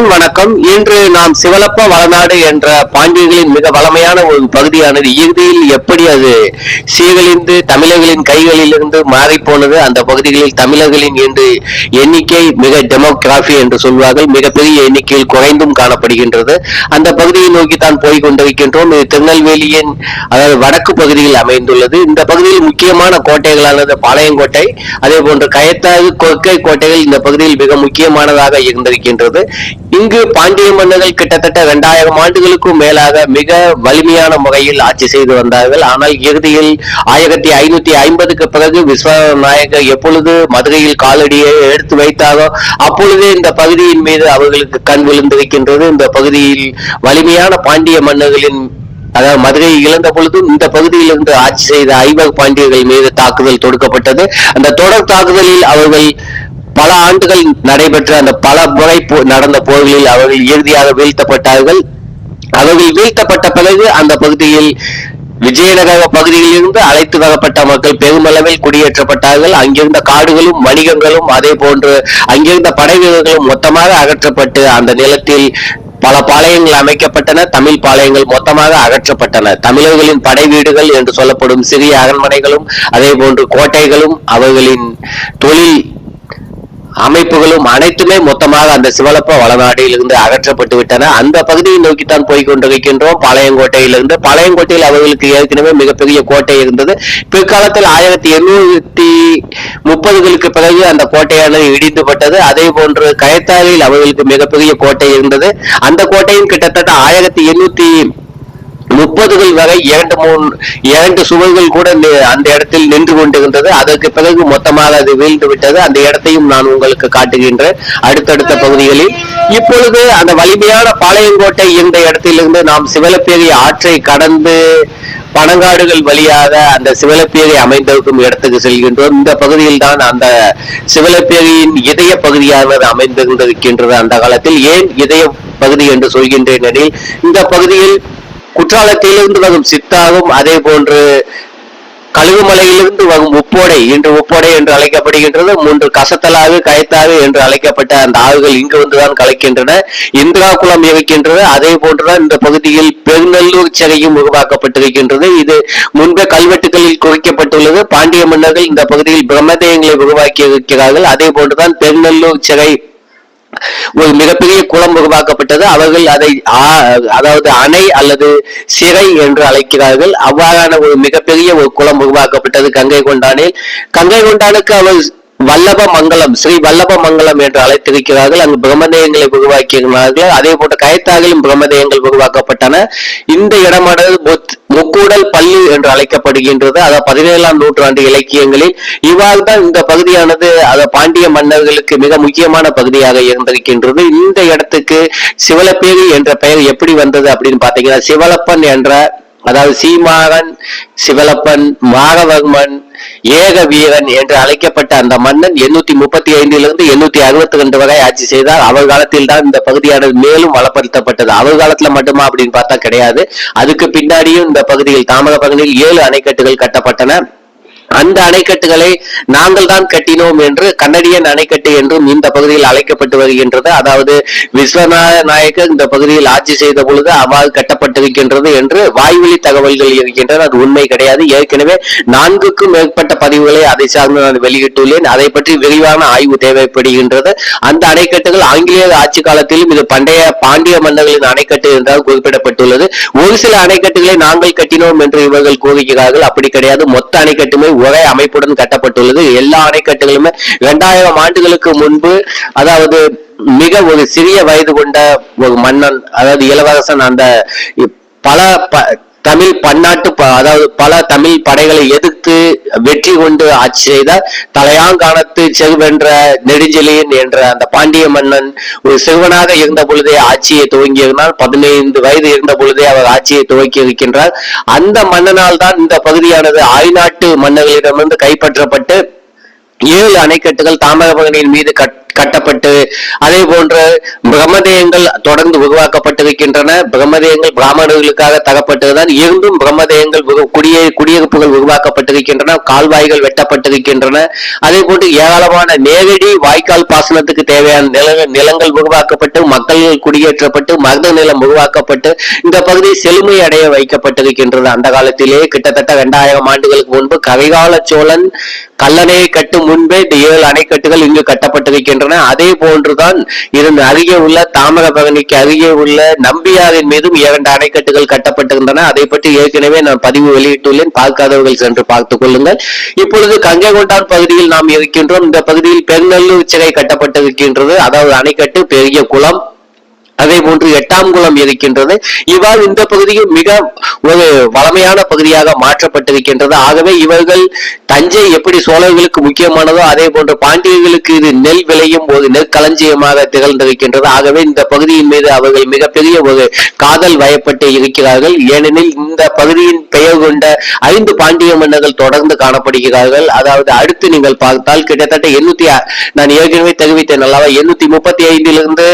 அனைவருக்கும் வணக்கம். இன்று நாம் சிவலப்ப வளநாடு என்ற பாண்டியர்களின் மிக வளமையான ஒரு பகுதியானது இறுதியில் எப்படி அது சீர்கழிந்து தமிழர்களின் கைகளிலிருந்து மாறி போனது அந்த பகுதிகளில் தமிழர்களின் என்று எண்ணிக்கை மிக டெமோகிராஃபி என்று சொல்வார்கள் மிகப்பெரிய எண்ணிக்கையில் குறைந்தும் காணப்படுகின்றது. அந்த பகுதியை நோக்கி தான் போய் கொண்டிருக்கின்றோம். இது திருநெல்வேலியின் அதாவது வடக்கு பகுதியில் அமைந்துள்ளது. இந்த பகுதியில் முக்கியமான கோட்டைகளானது பாளையங்கோட்டை அதே போன்று கயத்தாறு கொற்கை கோட்டைகள் இந்த பகுதியில் மிக முக்கியமானதாக இருந்திருக்கின்றது. இங்கு பாண்டிய மன்னர்கள் கிட்டத்தட்ட இரண்டாயிரம் ஆண்டுகளுக்கும் மேலாக மிக வலிமையான முறையில் ஆட்சி செய்து வந்தார்கள். ஆனால் இறுதியில் ஆயிரத்தி ஐநூத்தி ஐம்பதுக்கு பிறகு விஸ்வநாயகர் எப்பொழுது மதுரையில் காலடியை எடுத்து வைத்தாரோ அப்பொழுதே இந்த பகுதியின் மீது அவர்களுக்கு கண் விழுந்திருக்கின்றது. இந்த பகுதியில் வலிமையான பாண்டிய மன்னர்களின் அதாவது மதுரையை இழந்த பொழுதும் இந்த பகுதியில் இருந்து ஆட்சி செய்த ஐவர் பாண்டியர்கள் மீது தாக்குதல் தொடுக்கப்பட்டது. அந்த தொடர் தாக்குதலில் அவர்கள் பல ஆண்டுகள் நடைபெற்ற அந்த பல முறை போ- நடந்த போர்களில் அவர்கள் இறுதியாக வீழ்த்தப்பட்டார்கள். அவர்கள் வீழ்த்தப்பட்ட பிறகு அந்த பகுதியில் விஜயநகர பகுதியில் இருந்து அழைத்து வரப்பட்ட மக்கள் பெருமளவில் குடியேற்றப்பட்டார்கள். அங்கிருந்த காடுகளும் வணிகங்களும் அதே போன்று அங்கிருந்த படை வீரர்களும் மொத்தமாக அகற்றப்பட்டு அந்த நிலத்தில் பல பாளையங்கள் அமைக்கப்பட்டன. தமிழ் பாளையங்கள் மொத்தமாக அகற்றப்பட்டன. தமிழர்களின் படை வீடுகள் என்று சொல்லப்படும் சிறிய அரண்மனைகளும் அதே போன்று கோட்டைகளும் அவர்களின் தொழில் அமைப்புகளும் அனைத்துமே மொத்தமாக அந்த சிவலப்ப வளநாட்டிலிருந்து அகற்றப்பட்டு விட்டன. அந்த பகுதியை நோக்கித்தான் போய் கொண்டிருக்கின்றோம் பாளையங்கோட்டையிலிருந்து. பாளையங்கோட்டையில் அவர்களுக்கு ஏற்கனவே மிகப்பெரிய கோட்டை இருந்தது. பிற்காலத்தில் ஆயிரத்தி எண்ணூத்தி முப்பதுகளுக்கு பிறகு அந்த கோட்டையானது இடிந்துபட்டது. அதே போன்று கயத்தாலில் அவர்களுக்கு மிகப்பெரிய கோட்டை இருந்தது. அந்த கோட்டையும் கிட்டத்தட்ட ஆயிரத்தி எண்ணூத்தி முப்பதுகள் வரை இரண்டு மூணு இரண்டு சுவர்கள் கூட அந்த இடத்தில் நின்று கொண்டிருந்தது. அதற்கு பிறகு மொத்தமாக அது வீழ்ந்து விட்டது. அந்த இடத்தையும் நான் உங்களுக்கு காட்டுகின்றேன். அடுத்தடுத்த பகுதிகளில். இப்பொழுது அந்த வலிமையான பாளையங்கோட்டை இருந்த இடத்திலிருந்து நாம் சிவலப்பேரி ஆற்றை கடந்து பனங்காடுகள் வழியாக அந்த சிவலப்பேரி அமைந்திருக்கும் இடத்துக்கு செல்கின்றோம். இந்த பகுதியில் தான் அந்த சிவலப்பேரியின் இதய பகுதியானது அமைந்திருந்திருக்கின்றது அந்த காலத்தில். ஏன் இதய பகுதி என்று சொல்கின்றேன் எனில் இந்த பகுதியில் குற்றாலத்திலிருந்து வரும் சித்தாகும் அதே போன்று கழுகுமலையிலிருந்து வரும் உப்போடை இன்று உப்போடை என்று அழைக்கப்படுகின்றது மூன்று கசத்தலாறு கயத்தாவு என்று அழைக்கப்பட்ட அந்த ஆறுகள் இங்கு வந்துதான் கலக்கின்றன. இந்திரா குளம் இருக்கின்றது அதே போன்றுதான் இந்த பகுதியில் பெருநல்லூர் சிறையும் உருவாக்கப்பட்டிருக்கின்றது. இது முன்பே கல்வெட்டுகளில் குறிக்கப்பட்டுள்ளது. பாண்டிய மன்னர்கள் இந்த பகுதியில் பிரம்மதேயங்களை உருவாக்கி இருக்கிறார்கள் அதே போன்றுதான் பெருநல்லூர் சிறை ஒரு மிகப்பெரிய குளம் உருவாக்கப்பட்டது. அவர்கள் அதை அதாவது அணை அல்லது சிறை என்று அழைக்கிறார்கள். அவ்வாறான ஒரு மிகப்பெரிய ஒரு குளம் உருவாக்கப்பட்டது கங்கை கொண்டானில். கங்கை கொண்டானுக்கு அவர் வல்லப மங்கலம் ஸ்ரீ வல்லப மங்கலம் என்று அழைத்திருக்கிறார்கள். அங்கு பிரம்மதேயங்களை உருவாக்கியிருந்தார்கள் அதே போட்ட கயத்தாகிலும் பிரம்மதேயங்கள் உருவாக்கப்பட்டன. இந்த இடமானது முக்கூடல் பள்ளி என்று அழைக்கப்படுகின்றது. அதாவது பதினேழாம் நூற்றாண்டு இலக்கியங்களில் இவ்வாறு தான் இந்த பகுதியானது அத பாண்டிய மன்னர்களுக்கு மிக முக்கியமான பகுதியாக இருந்திருக்கின்றது. இந்த இடத்துக்கு சிவலப்பேரி என்ற பெயர் எப்படி வந்தது அப்படின்னு பாத்தீங்கன்னா சிவலப்பன் என்ற அதாவது சீமாகன் சிவலப்பன் மாகவர்மன் ஏக வீரன் என்று அழைக்கப்பட்ட அந்த மன்னன் எண்ணூத்தி முப்பத்தி ஐந்திலிருந்து எண்ணூத்தி அறுபத்தி ரெண்டு வரை ஆட்சி செய்தார். அவர் காலத்தில் தான் இந்த பகுதியானது மேலும் வளப்படுத்தப்பட்டது. அவர் காலத்துல மட்டுமா அப்படின்னு பார்த்தா கிடையாது. அதுக்கு பின்னாடியும் இந்த பகுதியில் தாமிரபரணியில் ஏழு அணைக்கட்டுகள் கட்டப்பட்டன. அந்த அணைக்கட்டுகளை நாங்கள் தான் கட்டினோம் என்று கன்னடியன் அணைக்கட்டு என்றும் இந்த பகுதியில் அழைக்கப்பட்டு வருகின்றது. அதாவது விஸ்வநாத நாயக்கர் இந்த பகுதியில் ஆட்சி செய்த பொழுது அவ்வாறு கட்டப்பட்டிருக்கின்றது என்று வாய்வழி தகவல்கள் இருக்கின்றன. அது உண்மை கிடையாது. ஏற்கனவே நான்குக்கும் மேற்பட்ட பதிவுகளை அதை சார்ந்து நான் வெளியிட்டுள்ளேன். அதை பற்றி விரிவான ஆய்வு தேவைப்படுகின்றது. அந்த அணைக்கட்டுகள் ஆங்கிலேயர் ஆட்சி காலத்திலும் இது பண்டைய பாண்டிய மன்னர்களின் அணைக்கட்டு என்றால் குறிப்பிடப்பட்டுள்ளது. ஒரு சில அணைக்கட்டுகளை நாங்கள் கட்டினோம் என்று இவர்கள் கூறுகிறார்கள். அப்படி கிடையாது. மொத்த அணைக்கட்டுமே ஒரே அமைப்புடன் கட்டப்பட்டுள்ளது. எல்லா அணைக்கட்டுகளுமே இரண்டாயிரம் ஆண்டுகளுக்கு முன்பு அதாவது மிக ஒரு சிறிய வயது கொண்ட ஒரு மன்னன் அதாவது இளவரசன் அந்த பல ப- தமிழ் பன்னாட்டு அதாவது பல தமிழ் படைகளை எதிர்த்து வெற்றி கொண்டு ஆட்சி செய்த தலையாங்கானத்து செகுவென்ற நெடுஞ்செலியன் என்ற அந்த பாண்டிய மன்னன் ஒரு சிறுவனாக இருந்த பொழுதே ஆட்சியை துவங்கியிருந்தால் பதினைந்து வயது இருந்த பொழுதே அவர் ஆட்சியை துவக்கி இருக்கின்றார். அந்த மன்னனால் தான் இந்த பகுதியானது ஆய்நாட்டு மன்னர்களிடமிருந்து கைப்பற்றப்பட்டு ஏழு அணைக்கட்டுகள் தாமிரபரணியின் மீது கட் கட்டப்பட்டு அதே போன்ற பிரம்மதேயங்கள் தொடர்ந்து உருவாக்கப்பட்டிருக்கின்றன. பிரம்மதேயங்கள் பிராமணர்களுக்காக தகப்பட்டதுதான் இருந்தும் பிரம்மதேயங்கள் குடியே குடியிருப்புகள் உருவாக்கப்பட்டிருக்கின்றன கால்வாய்கள் வெட்டப்பட்டிருக்கின்றன. அதே போன்று ஏராளமான நேரடி வாய்க்கால் பாசனத்துக்கு தேவையான நில நிலங்கள் உருவாக்கப்பட்டு மக்கள் குடியேற்றப்பட்டு மருத நிலம் உருவாக்கப்பட்டு இந்த பகுதி செழுமை அடைய வைக்கப்பட்டிருக்கின்றது. அந்த காலத்திலே கிட்டத்தட்ட இரண்டாயிரம் ஆண்டுகளுக்கு முன்பு கரிகால சோழன் கல்லணையை கட்டும் முன்பே இந்த ஏழு அணைக்கட்டுகள் இங்கு கட்டப்பட்டிருக்கின்றன. அதே போன்றுதான் இதன் அருகே உள்ள தாமிரபரணிக்கு அருகே உள்ள நம்பியாரின் மீதும் இரண்டு அணைக்கட்டுகள் கட்டப்பட்டிருந்தன. அதை பற்றி ஏற்கனவே நான் பதிவு வெளியிட்டுள்ளேன். பார்க்காதவர்கள் சென்று பார்த்துக் கொள்ளுங்கள். இப்பொழுது கங்கை கொண்டான் பகுதியில் நாம் இருக்கின்றோம். இந்த பகுதியில் பெருநல்லூர் சிறை கட்டப்பட்டிருக்கின்றது. அதாவது அணைக்கட்டு பெரிய குளம் அதே போன்று எட்டாம் குளம் இருக்கின்றது. இவ்வாறு இந்த பகுதியில் மிக ஒரு வளமையான பகுதியாக மாற்றப்பட்டிருக்கின்றது. ஆகவே இவர்கள் தஞ்சை எப்படி சோழர்களுக்கு முக்கியமானதோ அதே போன்று பாண்டியர்களுக்கு இது நெல் விளையும் ஒரு நெற்களஞ்சியமாக திகழ்ந்திருக்கின்றது. ஆகவே இந்த பகுதியின் மீது அவர்கள் மிகப்பெரிய ஒரு காதல் வயப்பட்டு இருக்கிறார்கள். ஏனெனில் இந்த பகுதியின் பெயர் கொண்ட ஐந்து பாண்டிய மன்னர்கள் தொடர்ந்து காணப்படுகிறார்கள். அதாவது அடுத்து நீங்கள் பார்த்தால் கிட்டத்தட்ட எண்ணூத்தி நான் ஏற்கனவே தெரிவித்தேன் அல்லவா எண்ணூத்தி முப்பத்தி ஐந்திலிருந்து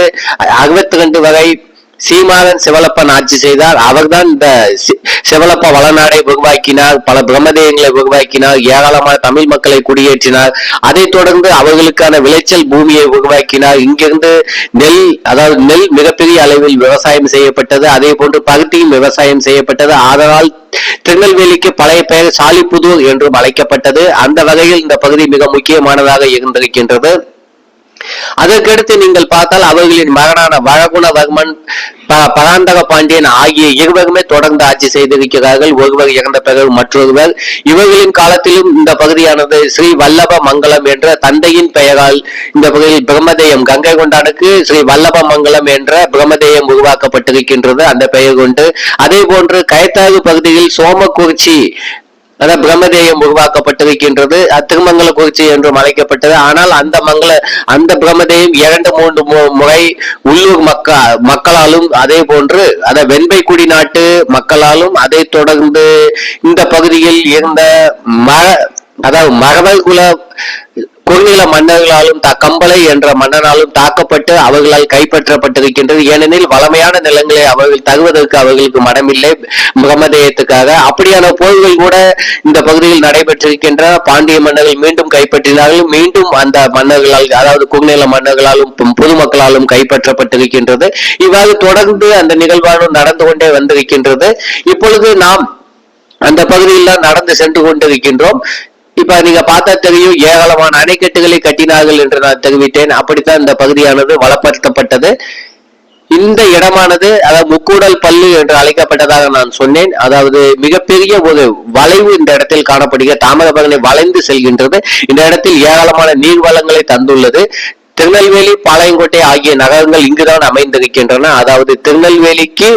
அறுபத்தி ரெண்டு வரை சீமாதன் சிவலப்பன் ஆட்சி செய்தார். அவர்தான் இந்த சிவலப்ப வளநாடை உருவாக்கினார் பல பிரம்மதேயங்களை உருவாக்கினார் ஏராளமான தமிழ் மக்களை குடியேற்றினார். அதைத் தொடர்ந்து அவர்களுக்கான விளைச்சல் பூமியை உருவாக்கினார். இங்கிருந்து நெல் அதாவது நெல் மிகப்பெரிய அளவில் விவசாயம் செய்யப்பட்டது. அதே போன்று பருத்தியும் விவசாயம் செய்யப்பட்டது. ஆதலால் திருநெல்வேலிக்கு பழைய பெயர் சாலிப்புதூர் என்றும் அழைக்கப்பட்டது. அந்த வகையில் இந்த பகுதி மிக முக்கியமானதாக இருந்திருக்கின்றது. அதற்கடுத்து நீங்கள் பார்த்தால் அவர்களின் மகனான வழகுணவர்மன் பராந்தக பாண்டியன் ஆகிய இருவருமே தொடர்ந்து ஆட்சி செய்திருக்கிறார்கள். ஒருவர் இறந்த பிறகு மற்றொருவர். இவர்களின் காலத்திலும் இந்த பகுதியானது ஸ்ரீ வல்லப மங்கலம் என்ற தந்தையின் பெயரால் இந்த பகுதியில் பிரம்மதேயம் கங்கை கொண்டானுக்கு ஸ்ரீ வல்லப மங்கலம் என்ற பிரம்மதேயம் உருவாக்கப்பட்டிருக்கின்றது. அந்த பெயர் கொண்டு. அதே போன்று கயத்தாறு பகுதியில் சோமக்குறிச்சி அதான் பிரம்மதேயம் உருவாக்கப்பட்டிருக்கின்றது அத்திருமங்கல திருமங்கலக்குறிச்சி என்றும் அழைக்கப்பட்டது. ஆனால் அந்த மங்கள அந்த பிரம்மதேயம் இரண்டு மூன்று மு- முறை உள்ளூர் மக்க மக்களாலும் அதே போன்று அத வெண்பைக்குடி நாட்டு மக்களாலும் அதை தொடர்ந்து இந்த பகுதியில் இருந்த ம அதாவது மரபல் குல குறுநில மன்னர்களாலும் த கம்பளை என்ற மன்னனாலும் தாக்கப்பட்டு அவர்களால் கைப்பற்றப்பட்டிருக்கின்றது. ஏனெனில் வளமையான நிலங்களை அவர்கள் தருவதற்கு அவர்களுக்கு மனமில்லை. பிரம்மதேயத்துக்காக அப்படியான போர்கள் கூட இந்த பகுதியில் நடைபெற்றிருக்கின்ற பாண்டிய மன்னர்கள் மீண்டும் கைப்பற்றினார்கள். மீண்டும் அந்த மன்னர்களால் அதாவது குறுநில மன்னர்களாலும் பொ- பொதுமக்களாலும் கைப்பற்றப்பட்டிருக்கின்றது. இவ்வாறு தொடர்ந்து அந்த நிகழ்வானது நடந்து கொண்டே வந்திருக்கின்றது. இப்பொழுது நாம் அந்த பகுதியில் தான் நடந்து சென்று கொண்டிருக்கின்றோம். இப்ப நீங்க பார்த்தா தெரியும் ஏராளமான அணைக்கட்டுகளை கட்டினார்கள் என்று நான் தெரிவித்தேன். அப்படித்தான் இந்த பகுதியானது வளப்படுத்தப்பட்டது. இந்த இடமானது அதாவது முக்கூடல் பள்ளி என்று அழைக்கப்பட்டதாக நான் சொன்னேன். அதாவது மிகப்பெரிய ஒரு வளைவு இந்த இடத்தில் காணப்படுகிற தாமிரபரணி வளைந்து செல்கின்றது. இந்த இடத்தில் ஏராளமான நீர் வளங்களை தந்துள்ளது. திருநெல்வேலி பாளையங்கோட்டை ஆகிய நகரங்கள் இங்குதான் அமைந்திருக்கின்றன. அதாவது திருநெல்வேலிக்கு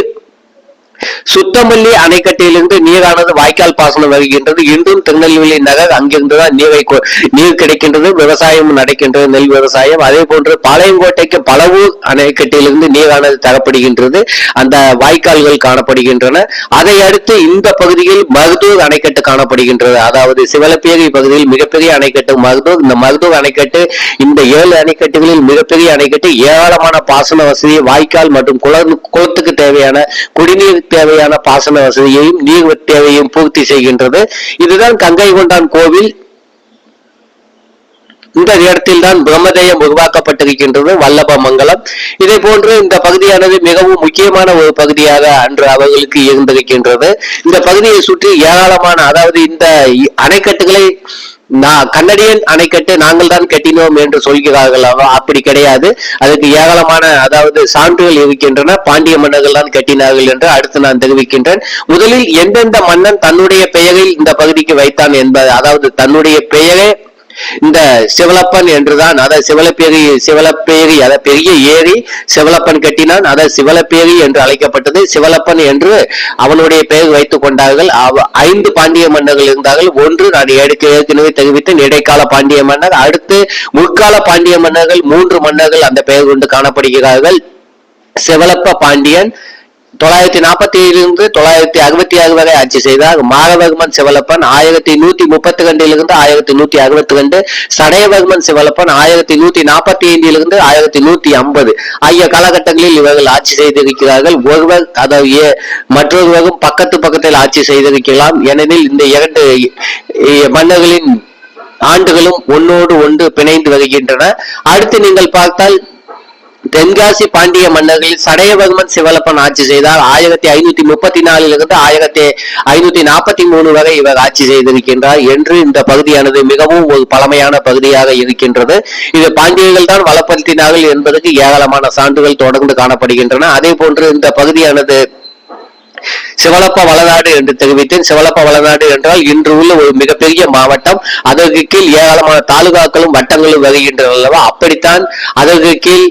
சுத்தமல்லி அணைக்கட்டிலிருந்து நீரானது வாய்க்கால் பாசனம் வருகின்றது. இன்றும் திருநெல்வேலி நகர் அங்கிருந்துதான் நீரை கொ- நீர் கிடைக்கின்றது விவசாயம் நடக்கின்றது நெல் விவசாயம். அதே போன்று பாளையங்கோட்டைக்கு பலவூர் அணைக்கட்டிலிருந்து நீரானது தரப்படுகின்றது. அந்த வாய்க்கால்கள் காணப்படுகின்றன. அதை அடுத்து இந்த பகுதியில் மருதூர் அணைக்கட்டு காணப்படுகின்றது. அதாவது சிவலப்பேரி பகுதியில் மிகப்பெரிய அணைக்கட்டு மருதூர். இந்த மருதூர் அணைக்கட்டு இந்த ஏழு அணைக்கட்டுகளில் மிகப்பெரிய அணைக்கட்டு ஏராளமான பாசன வசதி வாய்க்கால் மற்றும் குளம் குளத்துக்கு தேவையான குடிநீர் தேவையான பாசன வசதியையும் நீர் தேவையையும் பூர்த்தி செய்கின்றது. இதுதான் கங்கை கொண்டான் கோவில். இந்த இடத்தில் தான் பிரம்மதேயம் உருவாக்கப்பட்டிருக்கின்றது வல்லபமங்கலம் இதே போன்று இந்த பகுதியானது மிகவும் முக்கியமான ஒரு பகுதியாக அன்று அவர்களுக்கு இருந்திருக்கின்றது. இந்த பகுதியை சுற்றி ஏராளமான அதாவது இந்த இ- அணைக்கட்டுகளை நான் கன்னடியன் அணைக்கட்டு நாங்கள் தான் கட்டினோம் என்று சொல்கிறார்கள். அப்படி கிடையாது. அதுக்கு ஏராளமான அதாவது சான்றுகள் இருக்கின்றன. பாண்டிய மன்னர்கள் தான் கட்டினார்கள் என்று அடுத்து நான் தெரிவிக்கின்றேன். முதலில் எந்தெந்த மன்னன் தன்னுடைய பெயரில் இந்த பகுதிக்கு வைத்தான் என்பது அதாவது தன்னுடைய பெயரே இந்த சிவலப்பன் என்றுதான் அதை சிவலப்பேரி சிவலப்பேரி அதை பெரிய ஏரி சிவலப்பன் கட்டினான் அதை சிவலப்பேரி என்று அழைக்கப்பட்டது. சிவலப்பன் என்று அவனுடைய பெயர் வைத்துக் கொண்டார்கள். அவ- ஐந்து பாண்டிய மன்னர்கள் இருந்தார்கள். ஒன்று நான் எடுக்க ஏற்கனவே தெரிவித்தேன் இடைக்கால பாண்டிய மன்னர். அடுத்து முற்கால பாண்டிய மன்னர்கள் மூன்று மன்னர்கள் அந்த பெயர் கொண்டு காணப்படுகிறார்கள். சிவலப்ப பாண்டியன் தொள்ளாயிரத்தி நாற்பத்தி ஏழிலிருந்து தொள்ளாயிரத்தி அறுபத்தி ஆறு வரை ஆட்சி செய்தார். மாரவர்மன் சிவலப்பன் ஆயிரத்தி நூத்தி முப்பத்தி ரெண்டிலிருந்து ஆயிரத்தி நூத்தி அறுபத்தி ரெண்டு சடையவர்மன் சிவலப்பன் ஆயிரத்தி நூத்தி நாற்பத்தி ஐந்திலிருந்து ஆயிரத்தி நூத்தி ஐம்பது. ஆகிய காலகட்டங்களில் இவர்கள் ஆட்சி செய்திருக்கிறார்கள். ஒருவர் அதாவது ஏ- மற்றொருவரும் பக்கத்து பக்கத்தில் ஆட்சி செய்திருக்கலாம். ஏனெனில் இந்த இரண்டு மன்னர்களின் ஆண்டுகளும் ஒன்னோடு ஒன்று பிணைந்து வருகின்றன. அடுத்து நீங்கள் பார்த்தால் தென்காசி பாண்டிய மன்னர்களில் சடையவர்மன் சிவலப்பன் ஆட்சி செய்தார். ஆயிரத்தி ஐநூத்தி முப்பத்தி நாலிலிருந்து ஆயிரத்தி ஐநூத்தி நாற்பத்தி மூணு வரை இவர் ஆட்சி செய்திருக்கின்றார் என்று இந்த பகுதியானது மிகவும் ஒரு பழமையான பகுதியாக இருக்கின்றது. இது பாண்டியர்கள் தான் வளப்படுத்தினார்கள் என்பதற்கு ஏராளமான சான்றுகள் தொடர்ந்து காணப்படுகின்றன. அதே போன்று இந்த பகுதியானது சிவலப்ப வளநாடு என்று தெரிவித்தேன். சிவலப்ப வளநாடு என்றால் இன்று உள்ள ஒரு மிகப்பெரிய மாவட்டம். அதற்கு கீழ் ஏராளமான தாலுகாக்களும் வட்டங்களும் வருகின்றன அல்லவா? அப்படித்தான் அதற்கு கீழ்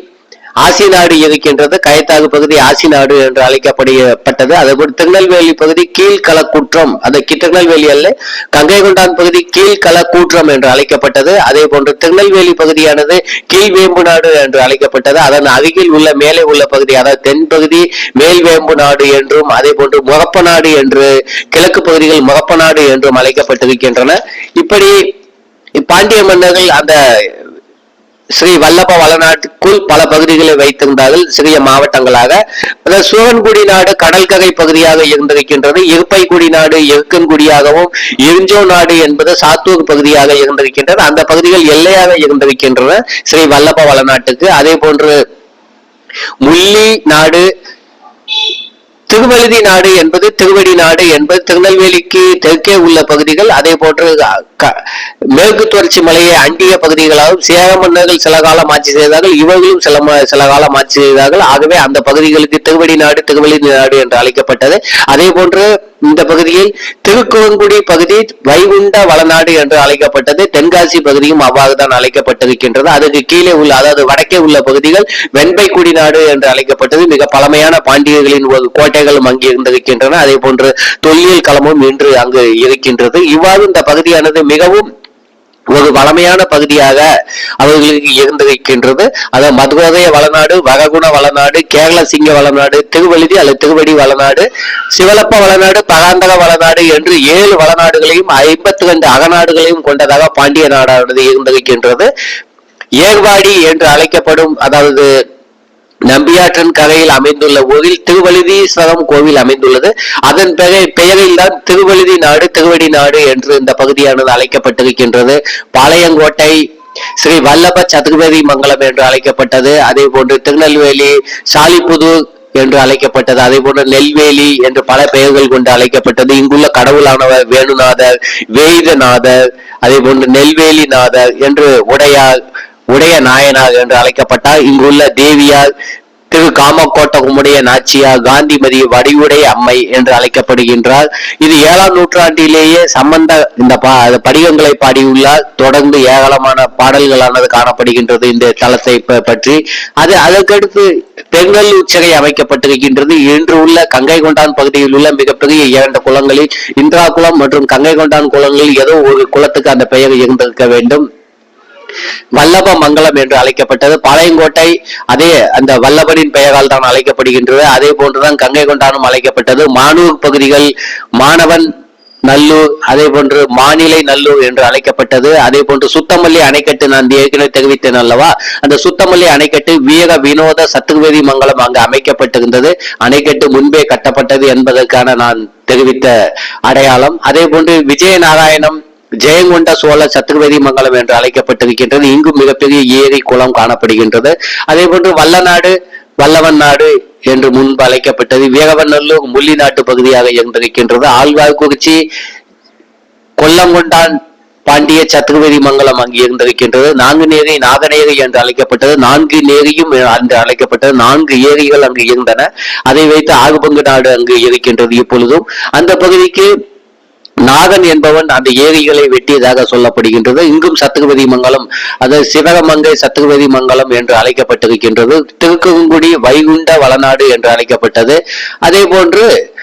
ஆசிநாடு இருக்கின்றது கயத்தாகு பகுதி ஆசி நாடு என்று அழைக்கப்படப்பட்டது அதேபோல் திருநெல்வேலி பகுதி கீழ்கலக்கூற்றம். அது கி- திருநெல்வேலி அல்ல கங்கை கொண்டான் பகுதி கீழ்கலக்கூற்றம் என்று அழைக்கப்பட்டது. அதே போன்று திருநெல்வேலி பகுதியானது கீழ்வேம்பு நாடு என்று அழைக்கப்பட்டது. அதன் அருகில் உள்ள மேலே உள்ள பகுதி அதாவது தென்பகுதி மேல்வேம்பு நாடு என்றும் அதே போன்று முகப்ப நாடு என்று கிழக்கு பகுதிகள் முகப்ப நாடு என்றும் அழைக்கப்பட்டிருக்கின்றன. இப்படி பாண்டிய மன்னர்கள் அந்த ஸ்ரீ வல்லப வளநாட்டுக்குள் பல பகுதிகளை வைத்திருந்தார்கள் சிறிய மாவட்டங்களாக. அதாவது நாடு கடல்கரை பகுதியாக இருந்திருக்கின்றது. இருப்பைக்குடி நாடு எருக்கன்குடியாகவும் எரிஞ்சோ நாடு என்பது சாத்தூர் பகுதியாக இருந்திருக்கின்றது. அந்த பகுதிகள் எல்லையாக இருந்திருக்கின்றன ஸ்ரீ வல்லப வளநாட்டுக்கு. அதே போன்று முள்ளி நாடு திருவழுதி நாடு என்பது திருவடி நாடு என்பது திருநெல்வேலிக்கு தெற்கே உள்ள பகுதிகள். அதே போன்று மேற்கு தொடர்ச்சி மலையை அண்டிய பகுதிகளாகவும் சேர மன்னர்கள் சில காலம் ஆட்சி செய்தார்கள் இவர்களும் சில சில காலம் ஆட்சி செய்தார்கள். ஆகவே அந்த பகுதிகளுக்கு திருவடி நாடு திருவழுதி நாடு என்று அழைக்கப்பட்டது. அதே போன்று இந்த பகுதியில் திருக்குவங்குடி பகுதி வைகுண்ட வளநாடு என்று அழைக்கப்பட்டது. தென்காசி பகுதியும் அவ்வாறு தான் அழைக்கப்பட்டிருக்கின்றது. அதுக்கு கீழே உள்ள அதாவது வடக்கே உள்ள பகுதிகள் வெண்பைக்குடி நாடு என்று அழைக்கப்பட்டது. மிக பழமையான பாண்டியர்களின் ஒரு கோட்டை கோட்டைகளும் அங்கே இருந்திருக்கின்றன. அதே போன்று தொல்லியல் களமும் இன்று அங்கு இருக்கின்றது. இவ்வாறு இந்த பகுதியானது மிகவும் ஒரு வளமையான பகுதியாக அவர்களுக்கு இருந்திருக்கின்றது. அதாவது மதுரோதய வளநாடு வககுண வளநாடு கேரள சிங்க வளநாடு திருவழுதி அல்லது திருவடி வளநாடு சிவலப்ப வளநாடு பராந்தக வளநாடு என்று ஏழு வளநாடுகளையும் ஐம்பத்தி ரெண்டு அகநாடுகளையும் கொண்டதாக பாண்டிய நாடானது இருந்திருக்கின்றது. ஏர்வாடி என்று அழைக்கப்படும் அதாவது நம்பியாற்றன் கரையில் அமைந்துள்ள ஊரில் திருவழுதீஸ்வரம் கோவில் அமைந்துள்ளது. அதன் பெயர் பெயரில் தான் திருவழுதி நாடு திருவடி நாடு என்று இந்த பகுதியானது அழைக்கப்பட்டிருக்கின்றது. பாளையங்கோட்டை ஸ்ரீ வல்லப சதுர்வேதி மங்கலம் என்று அழைக்கப்பட்டது. அதே போன்று திருநெல்வேலி சாலிப்புதூர் என்று அழைக்கப்பட்டது. அதே போன்று நெல்வேலி என்று பல பெயர்கள் கொண்டு அழைக்கப்பட்டது. இங்குள்ள கடவுளானவர் வேணுநாதர் வேதநாதர் அதே போன்று நெல்வேலி நாதர் என்று உடையார் உடைய நாயனார் என்று அழைக்கப்பட்டார். இங்குள்ள தேவியார் திரு காமக்கோட்டகுமுடைய நாச்சியார் காந்திமதி வடிவுடை அம்மை என்று அழைக்கப்படுகின்றார். இது ஏழாம் நூற்றாண்டிலேயே சம்பந்த இந்த பா- படிகங்களை பாடியுள்ளார். தொடர்ந்து ஏராளமான பாடல்களானது காணப்படுகின்றது இந்த தலத்தை பற்றி. அது அதற்கடுத்து பெண்கள் உச்சகை அமைக்கப்பட்டிருக்கின்றது. இன்று உள்ள கங்கை கொண்டான் பகுதியில் உள்ள மிகப்பெரிய இரண்டு குளங்களில் இந்திரா குளம் மற்றும் கங்கை கொண்டான் குளங்களில் ஏதோ ஒரு குளத்துக்கு அந்த பெயர் இருந்திருக்க வேண்டும். வல்லப மங்கலம் என்று அழைக்கப்பட்டது. பாளையங்கோட்டை அதே அந்த வல்லபனின் பெயரால் தான் அழைக்கப்படுகின்றது. அதே போன்றுதான் கங்கை கொண்டானும் அழைக்கப்பட்டது. மானூர் பகுதிகள் மாணவன் நல்லூர் அதே போன்று மாநிலை நல்லூர் என்று அழைக்கப்பட்டது. அதே போன்று சுத்தமல்லி அணைக்கட்டு நான் ஏற்கனவே தெரிவித்தேன் அல்லவா? அந்த சுத்தமல்லி அணைக்கட்டு வீர வினோத சத்துர்வேதி மங்கலம் அங்கு அமைக்கப்பட்டிருந்தது. அணைக்கட்டு முன்பே கட்டப்பட்டது என்பதற்கான நான் தெரிவித்த அடையாளம். அதே போன்று விஜயநாராயணம் ஜெயங்கொண்ட சோழ சத்துருவேதி மங்கலம் என்று அழைக்கப்பட்டிருக்கின்றது. இங்கும் மிகப்பெரிய ஏரி குளம் காணப்படுகின்றது. அதே போன்று வல்லநாடு வல்லவன் நாடு என்று முன்பு அழைக்கப்பட்டது. வீரவநல்லூர் முள்ளி நாட்டு பகுதியாக இருந்திருக்கின்றது. ஆழ்வார்குறிச்சி கொல்லங்கொண்டான் பாண்டிய சத்துருவேதி மங்கலம் அங்கு இருந்திருக்கின்றது. நான்கு நேரி நாகநேரி என்று அழைக்கப்பட்டது. நான்கு நேரியும் அன்று அழைக்கப்பட்டது. நான்கு ஏரிகள் அங்கு இருந்தன. அதை வைத்து ஆகுபங்கு நாடு அங்கு இருக்கின்றது இப்பொழுதும். அந்த பகுதிக்கு நாகன் என்பவன் அந்த ஏரிகளை வெட்டியதாக சொல்லப்படுகின்றது. இங்கும் சத்துருவதி மங்கலம் அது சிவகமங்கை சத்துருவதி மங்கலம் என்று அழைக்கப்பட்டிருக்கின்றது. திருக்குங்குடி வைகுண்ட வளநாடு என்று அழைக்கப்பட்டது. அதே போன்று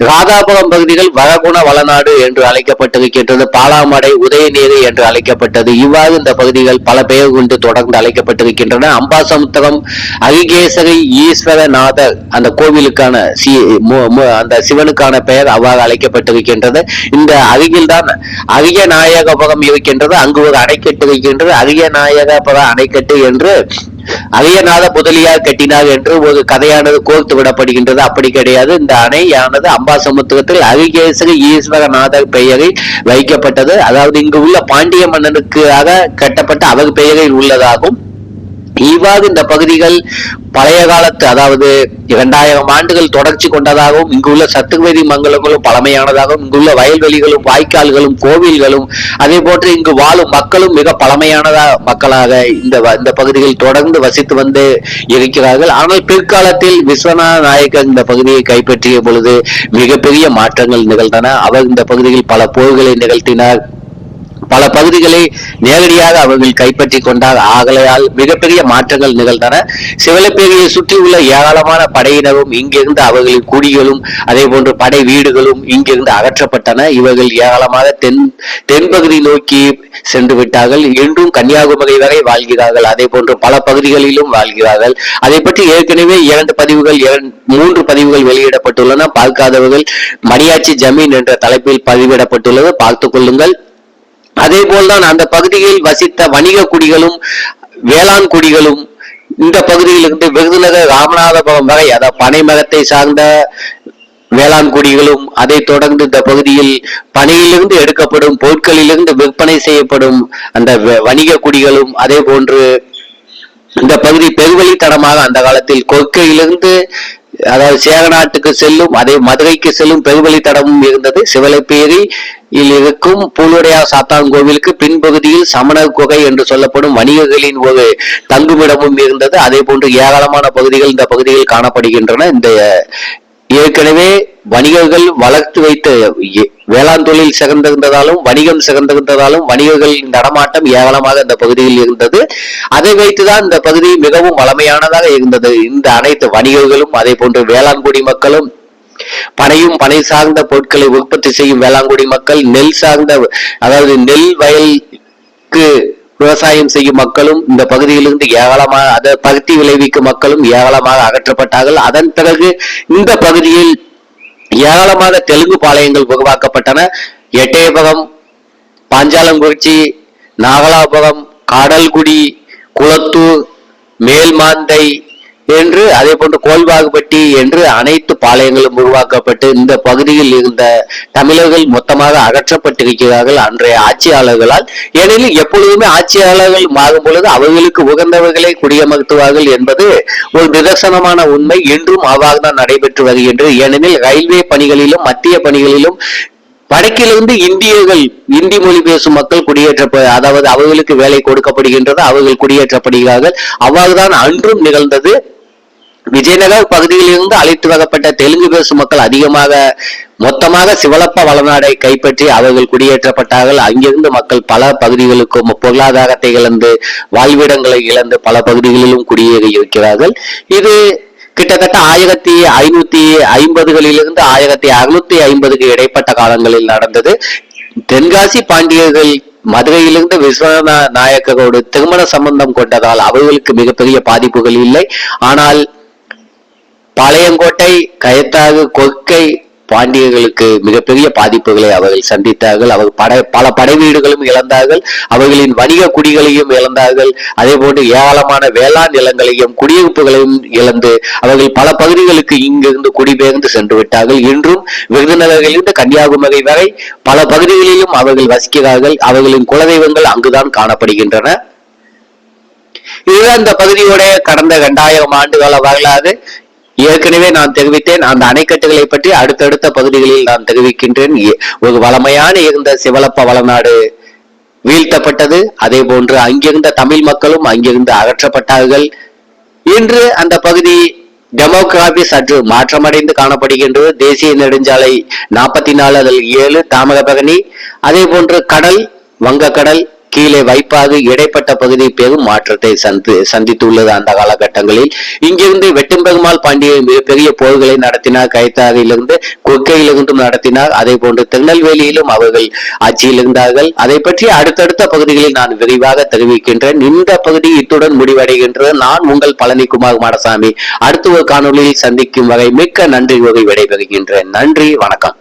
ராதாபுரம் பகுதிகள் வடகுண வளநாடு என்று அழைக்கப்பட்டிருக்கின்றது பாலாமடை உதயநீரி என்று அழைக்கப்பட்டது. இவ்வாறு இந்த பகுதிகள் பல பெயர் கொண்டு தொடர்ந்து அழைக்கப்பட்டிருக்கின்றன. அம்பாசமுத்திரம் அகிகேசரி ஈஸ்வரநாதர் அந்த கோவிலுக்கான சி அந்த சிவனுக்கான பெயர் அவ்வாறு அழைக்கப்பட்டிருக்கின்றது. இந்த அருகில்தான் அரிய நாயகபுரம் இருக்கின்றது. அங்கு ஒரு அணைக்கட்டு இருக்கின்றது. அரிய நாயகபுர அணைக்கட்டு என்று அரியநாத முதலியார் கட்டினார் என்று ஒரு கதையானது கோர்த்து விடப்படுகின்றது. அப்படி கிடையாது. இந்த அணையானது அம்பாசமுத்திரத்தில் அரிகேசரி ஈஸ்வரநாதர் பெயரில் வைக்கப்பட்டது. அதாவது இங்கு உள்ள பாண்டிய மன்னனுக்காக கட்டப்பட்ட அவர் பெயரில் உள்ளதாகும். இவ்வாறு இந்த பகுதிகள் பழைய காலத்து அதாவது இரண்டாயிரம் ஆண்டுகள் தொடர்ச்சி கொண்டதாகவும் இங்குள்ள சத்துவேதி மங்கலங்களும் பழமையானதாகவும் இங்குள்ள வயல்வெளிகளும் வாய்க்கால்களும் கோவில்களும் அதே போன்று இங்கு வாழும் மக்களும் மிக பழமையானதா மக்களாக இந்த வ- இந்த பகுதியில் தொடர்ந்து வசித்து வந்து இருக்கிறார்கள். ஆனால் பிற்காலத்தில் விஸ்வநாத நாயக்கர் இந்த பகுதியை கைப்பற்றிய பொழுது மிகப்பெரிய மாற்றங்கள் நிகழ்ந்தன. அவர் இந்த பகுதியில் பல போர்களை நிகழ்த்தினார். பல பகுதிகளை நேரடியாக அவர்கள் கைப்பற்றி கொண்டார் ஆகலையால் மிகப்பெரிய மாற்றங்கள் நிகழ்ந்தன. சிவலப்பேரியை சுற்றியுள்ள ஏராளமான படையினரும் இங்கிருந்து அவர்களின் குடிகளும் அதே போன்று படை வீடுகளும் இங்கிருந்து அகற்றப்பட்டன. இவர்கள் ஏராளமாக தென் தென்பகுதி நோக்கி சென்று விட்டார்கள். இன்றும் கன்னியாகுமரி வரை வாழ்கிறார்கள். அதே போன்று பல பகுதிகளிலும் வாழ்கிறார்கள். அதை பற்றி ஏற்கனவே இரண்டு பதிவுகள் இரண்டு மூன்று பதிவுகள் வெளியிடப்பட்டுள்ளன. பார்க்காதவர்கள் மணியாச்சி ஜமீன் என்ற தலைப்பில் பதிவிடப்பட்டுள்ளது. பார்த்துக் கொள்ளுங்கள். அதே போல்தான் அந்த பகுதியில் வசித்த வணிக குடிகளும் வேளாண் குடிகளும் இந்த பகுதியிலிருந்து விருதுநகர் ராமநாதபுரம் வரை அதாவது பனைமரத்தை சார்ந்த வேளாண் குடிகளும் அதை தொடர்ந்து இந்த பகுதியில் பனையிலிருந்து எடுக்கப்படும் பொருட்களிலிருந்து விற்பனை செய்யப்படும் அந்த வ- வணிக குடிகளும் அதே போன்று இந்த பகுதி பெருவழித்தடமாக அந்த காலத்தில் கொற்கையிலிருந்து அதாவது சேகநாட்டுக்கு செல்லும் அதே மதுரைக்கு செல்லும் பெருவழி தடமும் இருந்தது. சிவலைப்பேரியில் இருக்கும் பூலுடையார் சாத்தான் கோவிலுக்கு பின்பகுதியில் சமணர் குகை என்று சொல்லப்படும் வணிகர்களின் ஒரு தங்குமிடமும் இருந்தது. அதே போன்று ஏராளமான பகுதிகள் இந்த பகுதியில் காணப்படுகின்றன. இந்த ஏற்கனவே வணிகர்கள் வளர்த்து வைத்த வேளாண் தொழில் சிறந்திருந்ததாலும் வணிகம் சிறந்திருந்ததாலும் வணிகர்களின் நடமாட்டம் ஏராளமாக இந்த பகுதியில் இருந்தது. அதை வைத்துதான் இந்த பகுதி மிகவும் வளமையானதாக இருந்தது. இந்த அனைத்து வணிகர்களும் அதே போன்று வேளாண்குடி மக்களும் பனையும் பனை சார்ந்த பொருட்களை உற்பத்தி செய்யும் வேளாங்குடி மக்கள் நெல் சார்ந்த அதாவது நெல் வயலுக்கு விவசாயம் செய்யும் மக்களும் இந்த பகுதியிலிருந்து ஏராளமாக அதை பருத்தி விளைவிக்கும் மக்களும் ஏராளமாக அகற்றப்பட்டார்கள். அதன் பிறகு இந்த பகுதியில் ஏராளமாக தெலுங்கு பாளையங்கள் உருவாக்கப்பட்டன. எட்டயபுரம் பாஞ்சாலங்குறிச்சி நாகலாபுரம் காடல்குடி குளத்தூர் மேல்மாந்தை என்று அதே போன்று கோல்வாகுப்பட்டி என்று அனைத்து பாளையங்களும் உருவாக்கப்பட்டு இந்த பகுதியில் இருந்த தமிழர்கள் மொத்தமாக அகற்றப்பட்டிருக்கிறார்கள் அன்றைய ஆட்சியாளர்களால். ஏனெனில் எப்பொழுதுமே ஆட்சியாளர்கள் மாறும் பொழுது அவர்களுக்கு உகந்தவர்களை குடியமர்த்துவார்கள் என்பது ஒரு நிதர்சனமான உண்மை. இன்றும் அவ்வாறுதான் நடைபெற்று வருகின்றது. ஏனெனில் ரயில்வே பணிகளிலும் மத்திய பணிகளிலும் வடக்கிலிருந்து இந்தியர்கள் இந்தி மொழி பேசும் மக்கள் குடியேற்ற அதாவது அவர்களுக்கு வேலை கொடுக்கப்படுகின்றது அவர்கள் குடியேற்றப்படுகிறார்கள். அவ்வாறுதான் அன்றும் நிகழ்ந்தது. விஜயநகர் பகுதியிலிருந்து அழைத்து வரப்பட்ட தெலுங்கு பேசும் மக்கள் அதிகமாக மொத்தமாக சிவலப்ப வளநாடை கைப்பற்றி அவர்கள் குடியேற்றப்பட்டார்கள். அங்கிருந்து மக்கள் பல பகுதிகளுக்கும் பொருளாதாரத்தை இழந்து வாழ்விடங்களை இழந்து பல பகுதிகளிலும் குடியேறி இருக்கிறார்கள் இது கிட்டத்தட்ட ஆயிரத்தி ஐநூத்தி ஐம்பதுகளிலிருந்து ஆயிரத்தி அறுநூத்தி ஐம்பதுக்கு இடைப்பட்ட காலங்களில் நடந்தது. தென்காசி பாண்டியர்கள் மதுரையிலிருந்து விஸ்வநாத நாயக்கரோடு திருமண சம்பந்தம் கொண்டதால் அவர்களுக்கு மிகப்பெரிய பாதிப்புகள் இல்லை. ஆனால் பாளையங்கோட்டை கயத்தாறு கொற்கை பாண்டியர்களுக்கு மிகப்பெரிய பாதிப்புகளை அவர்கள் சந்தித்தார்கள். அவர் படை பல படை வீடுகளும் இழந்தார்கள். அவர்களின் வணிக குடிகளையும் இழந்தார்கள். அதே போன்று ஏராளமான வேளாண் நிலங்களையும் குடியிருப்புகளையும் இழந்து அவர்கள் பல பகுதிகளுக்கு இங்கிருந்து குடிபெயர்ந்து சென்று விட்டார்கள். இன்றும் விருதுநகரிலிருந்து கன்னியாகுமரி வரை பல பகுதிகளிலும் அவர்கள் வசிக்கிறார்கள். அவர்களின் குலதெய்வங்கள் அங்குதான் காணப்படுகின்றன. இதுதான் இந்த பகுதியோட கடந்த இரண்டாயிரம் ஆண்டுகால வரலாறு. ஏற்கனவே நான் தெரிவித்தேன். அந்த அணைக்கட்டுகளை பற்றி அடுத்தடுத்த பகுதிகளில் நான் தெரிவிக்கின்றேன். ஒரு வளமையான இருந்த சிவலப்ப வளநாடு வீழ்த்தப்பட்டது. அதே போன்று அங்கிருந்த தமிழ் மக்களும் அங்கிருந்து அகற்றப்பட்டார்கள். இன்று அந்த பகுதி டெமோகிராபி சற்று மாற்றமடைந்து காணப்படுகின்றது. தேசிய நெடுஞ்சாலை நாற்பத்தி நாலு அதில் ஏழு தாமிரபரணி அதே போன்று கடல் வங்கக்கடல் கீழே வைப்பாக இடைப்பட்ட பகுதி பெரும் மாற்றத்தை சந்தி சந்தித்துள்ளது. அந்த காலகட்டங்களில் இங்கிருந்து வெட்டும்பெருமாள் பாண்டியன் மிகப்பெரிய போர்களை நடத்தினார். கைத்தாரிலிருந்து கொக்கையிலிருந்தும் நடத்தினார். அதே போன்று திருநெல்வேலியிலும் அவர்கள் ஆட்சியில் இருந்தார்கள் அதை பற்றி அடுத்தடுத்த பகுதிகளில் நான் விரிவாக தெரிவிக்கின்றேன். இந்த பகுதி இத்துடன் முடிவடைகின்றது. நான் உங்கள் பழனிக்குமார் மாடசாமி. அடுத்த ஒரு காணொலியில் சந்திக்கும் வரை மிக்க நன்றி உதவி விடைபெறுகின்றேன். நன்றி. வணக்கம்.